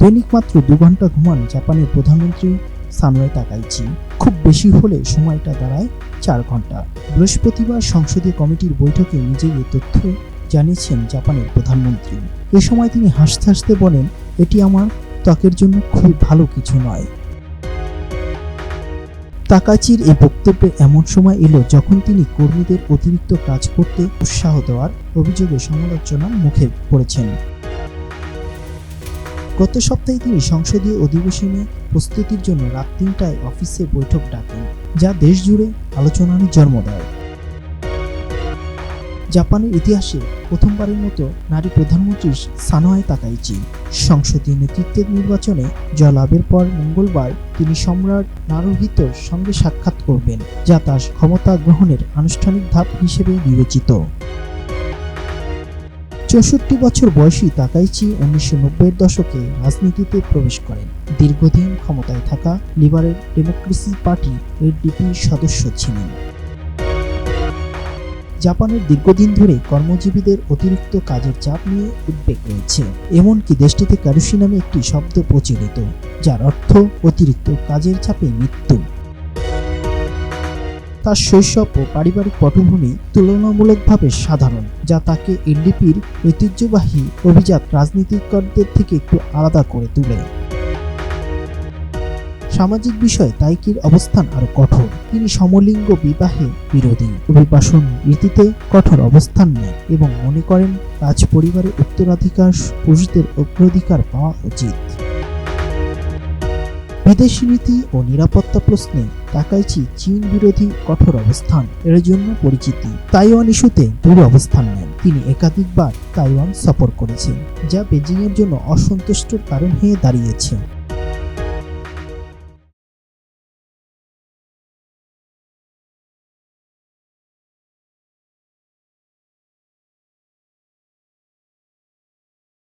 দৈনিক মাত্র দু ঘণ্টা ঘুমান জাপানের প্রধানমন্ত্রী সানোয়ে তাকাইচি। খুব বেশি হলে সময়টা দাঁড়ায় চার ঘণ্টা। বৃহস্পতিবার সংসদীয় কমিটির বৈঠকে নিজেই এ তথ্য জানিয়েছেন জাপানের প্রধানমন্ত্রী। এ সময় তিনি হাসতে হাসতে বলেন, এটি আমার ত্বকের জন্য খুব ভালো কিছু নয়। তাকাচির এই বক্তব্যে এমন সময় এলো যখন তিনি কর্মীদের অতিরিক্ত কাজ করতে উৎসাহ দেওয়ার অভিযোগে সমালোচনার মুখে পড়েছেন। গত সপ্তাহে তিনি সংসদীয় অধিবেশনে প্রস্তুতির জন্য রাত তিনটায় অফিসে বৈঠক ডাকেন, যা দেশ জুড়ে আলোচনার জন্ম দেয় জাপানের ইতিহাসে প্রথমবারের মতো নারী প্রধানমন্ত্রী সানোয়াই তাকাইচি সংসদীয় নেতৃত্বের নির্বাচনে জয়লাভের পর মঙ্গলবার তিনি সম্রাট নারুহিতোর সঙ্গে সাক্ষাৎ করবেন, যা তার ক্ষমতা গ্রহণের আনুষ্ঠানিক ধাপ হিসেবে বিবেচিত। চৌষট্টি বছর বয়সী তাকাইচি উনিশশো নব্বইয়ের দশকে রাজনীতিতে প্রবেশ করেন। দীর্ঘদিন ক্ষমতায় থাকা লিবারেল ডেমোক্রেসি পার্টি এলডিপির সদস্য ছিলেন। জাপানের দীর্ঘদিন ধরে কর্মজীবীদের অতিরিক্ত কাজের চাপ নিয়ে উদ্বেগ রয়েছে। এমনকি দেশটিতে ক্যারুসি নামে একটি শব্দ প্রচলিত, যার অর্থ অতিরিক্ত কাজের চাপে মৃত্যু। তার শৈশব ও পারিবারিক পটভূমি তুলনামূলকভাবে সাধারণ, যা তাকে এলডিপির ঐতিহ্যবাহী অভিজাত রাজনীতিকরদের থেকে একটু আলাদা করে তোলে। সামাজিক বিষয়ে তাইকির অবস্থান আরও কঠোর। তিনি সমলিঙ্গ বিবাহে বিরোধী। অভিবাসন রীতিতে কঠোর অবস্থান নেন এবং মনে করেন রাজ পরিবারের উত্তরাধিকার পুরুষদের অগ্রাধিকার পাওয়া উচিত। বিদেশি নীতি ও নিরাপত্তা প্রশ্নে তাকাইচি চীন বিরোধী কঠোর অবস্থান। এর জন্য পরিচিতি। তাইওয়ান ইস্যুতে দূর অবস্থান নেন। তিনি একাধিকবার তাইওয়ান সফর করেছেন, যা বেজিংয়ের জন্য অসন্তুষ্টর কারণ হয়ে দাঁড়িয়েছে।